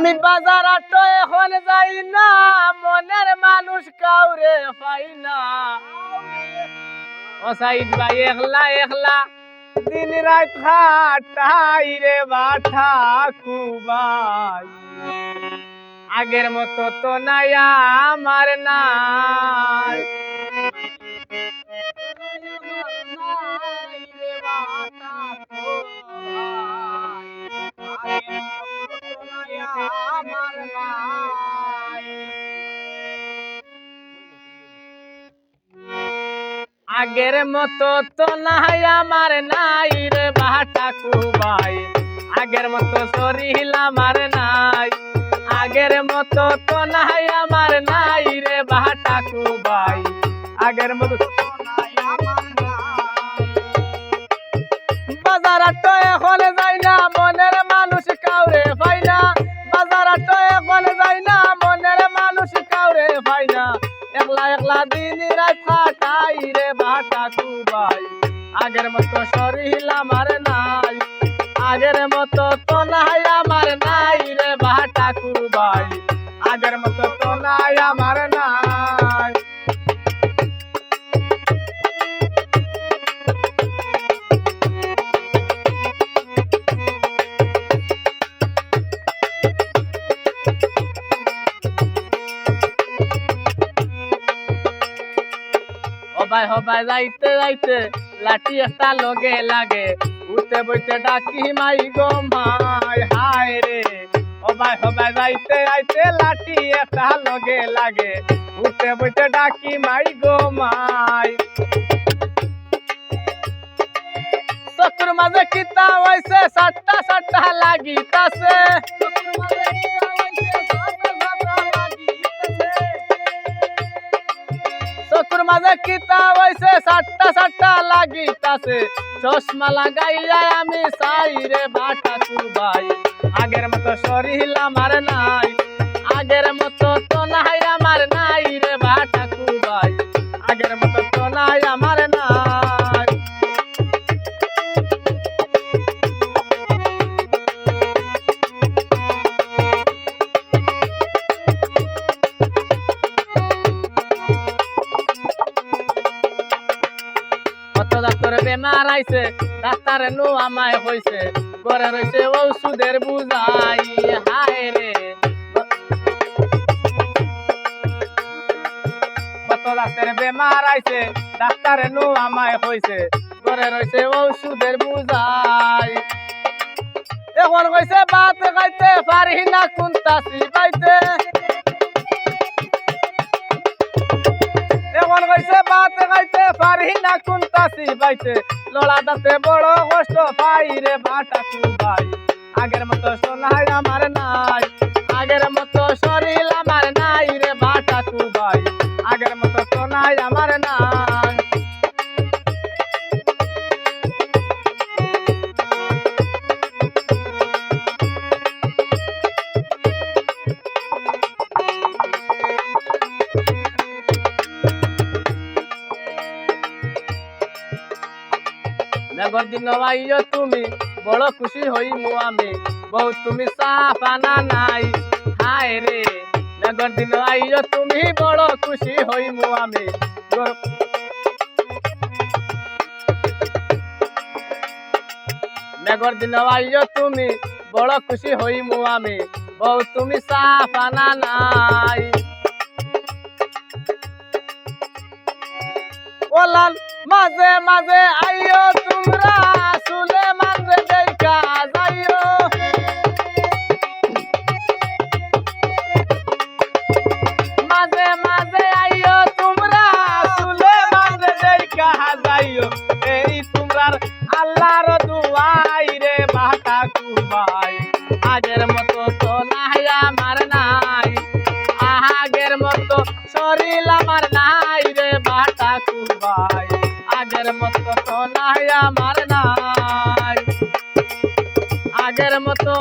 আমি বাজার আটো এখন যাই না, মনের মানুষ কাউরে পাই না। ও সাইদ ভাই, একলা একলা। দিন রাত খাটাই রে বাঠা কুবাই। আগের মতো তো নাই, আমার না আগের মতো তো নাই, আমার নাই রে বাটা কুবাই আগের মতো শরীর আমার নাই, আগের মতো তো নাই, আমার নাই রে বাটা কুবাই আগের মতো বাজার তো এখন ফাটাই রে বাটা কুবাই আগের মতো শরীর আমার নাই। আগের মতো তো নাই, আমার নাই রে বাটা কুবাই হবাই হবাই যাইতে যাইতে লাঠি একটা লগে লাগে। উঠতে, বইতে ডাকি, মাই গো মাই, হায় রে। হবাই হবাই যাইতে যাইতে লাঠি একটা লগে লাগে। উঠতে, বইতে ডাকি, মাই গো মাই। চকুর মাঝে কিতা হইছে? সাতটা সাতটা লাগিতাছে। চকুর মাঝে কিতা হইছে, সাতটা সাতটা লাগিতাছে। চশমা লাগাইয়া আমি চাই রে বাটা চুবাই। আগের মতো শরীর আমার নাই, আগের মতো তো নাই আমার ডাক্তার বেমার আইছে ডাক্তার নো আমায় হইছে। ঘরে রইছে ঔষধের বুঝাই। হায় রে। কত ডাক্তার বেমার আইছে, ডাক্তার নো আমায় হইছে। ঘরে রইছে ঔষধের বুঝাই। এখন কইছে বাত গাইতে পারি না কুন্তাসি পাইতে বাত গাইতে পারি না কোন তাসি বাইতে। লড়া দাতে বড় কষ্ট পাই রে বাটা কুবাই। আগের মতো সোনাই আমার নাই, আগের মতো শরীর আমার নাই রে বাটা কুবাই। আগের মতো সোনাই আমার নাই মেঘর দিন আইও তুমি বড় খুশি হই মু আমি বহুত তুমি সাফানা নাই হায় রে মেঘর দিন আইও তুমি বড় খুশি হই মু আমি মেঘর দিন আইও তুমি বড় খুশি হই মু আমি বহুত তুমি সাফানা নাই ওলান মাঝে মাঝে আইও তোমরা সুলে মাঝে যাইও আগের মতো তো নাই নাই। আগের মতো শরীর আমার নাই। আমার নাই আগের মতো